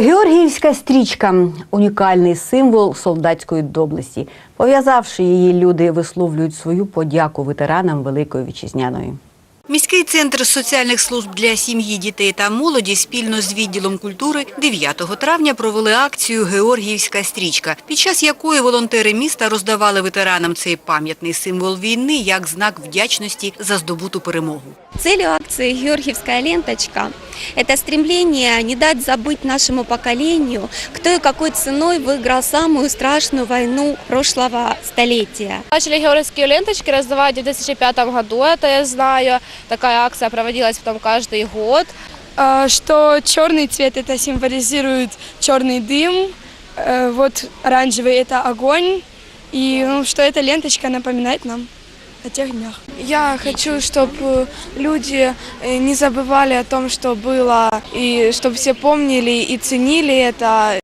Георгіївська стрічка унікальний символ солдатської доблесті. Пов'язавши її, люди висловлюють свою подяку ветеранам Великої Вітчизняної. Міський центр соціальних служб для сім'ї, дітей та молоді спільно з відділом культури 9 травня провели акцію Георгіївська стрічка, під час якої волонтери міста роздавали ветеранам цей пам'ятний символ війни як знак вдячності за здобуту перемогу. Целью акции «Георгиевская ленточка» – это стремление не дать забыть нашему поколению, кто и какой ценой выиграл самую страшную войну прошлого столетия. Начали георгиевские ленточки раздавать в 2005 году, это я знаю. Такая акция проводилась потом каждый год. А, что черный цвет это символизирует черный дым, э, вот оранжевый это огонь, и ну, что эта ленточка напоминает нам о тех днях. Я хочу, чтобы люди э, не забывали о том, что было, и чтобы все помнили и ценили это.